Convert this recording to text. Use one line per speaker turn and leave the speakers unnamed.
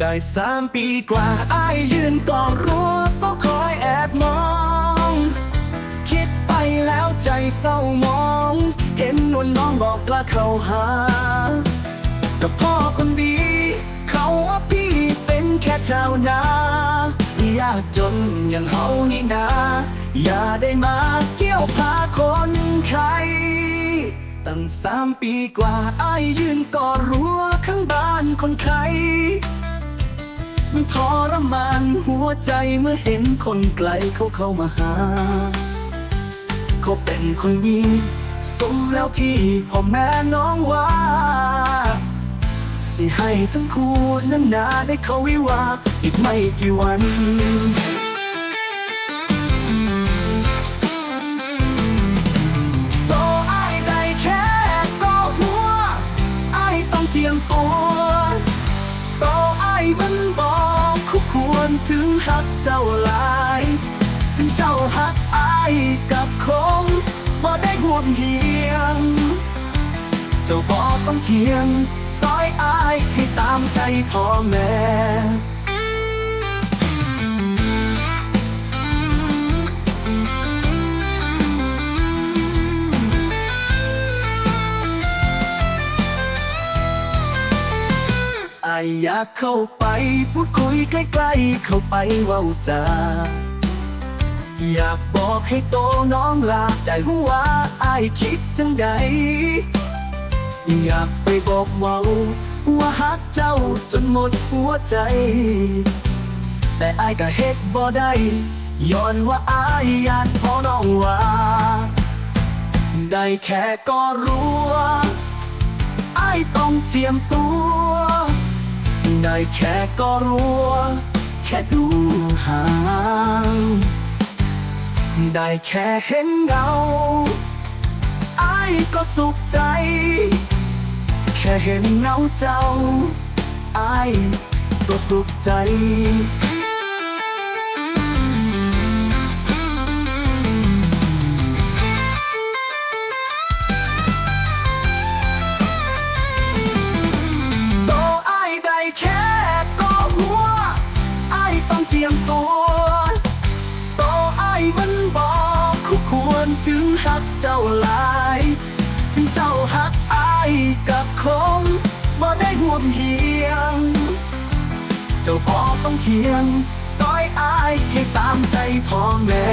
ได้สามปีกว่าอายยืนก่อรั้วเฝ้าคอยแอบมอง คิดไปแล้วใจเศร้ามอง เห็นนวลน้องบอกกล้าเข้าหา กับพ่อคนดี เขาว่าพี่เป็นแค่ชาวนา ยากจนอย่างเฮานี่นา อย่าได้มาเกี่ยวพาคนใครตั้งสามปีกว่าอายยืนก่อรั้วข้างบ้านคนใคร มันทรมานหัวใจเมื่อเห็นคนไกลเขาเข้ามาหา เขาเป็นคนดีสมแล้วที่พ่อแม่น้องว่า สิให้ทั้งคู่นั้นนาได้เขาวิวาอีกไม่กี่วัน กเจ้าหลาย ถึงเจ้าหักไอ้ายกับคงบ่ได้ห่วงเหียง เจ้าบอกต้องเทียงซอยอายให้ตามใจพ่อแม่ อายอยากเข้าไป พูดคุยใกล้ๆ เข้าไปเว้าจา อยากบอกให้โตน้องลาได้รู้ว่าอายคิดจังใด อยากไปบอกเว่าว่าฮักเจ้าจนหมดหัวใจ แต่อายก็เฮ็ดบ่ได้ย้อนว่าอายยานพอน้องว่าได้แค่ก็รู้ว่าอายต้องเจียมตัว ได้แค่ก็รัว แค่ดูห่างได้แค่เห็นเงาอายก็สุขใจ แค่เห็นเงาเจ้าอายก็สุขใจ มันบอกคู่ควรถึงหักเจ้าหลาย ถึงเจ้าหักไอ้ายกับคงบ่ได้ห่วงเหียง เจ้าบอกต้องเทียงซอยอายให้ตามใจพ่อแม่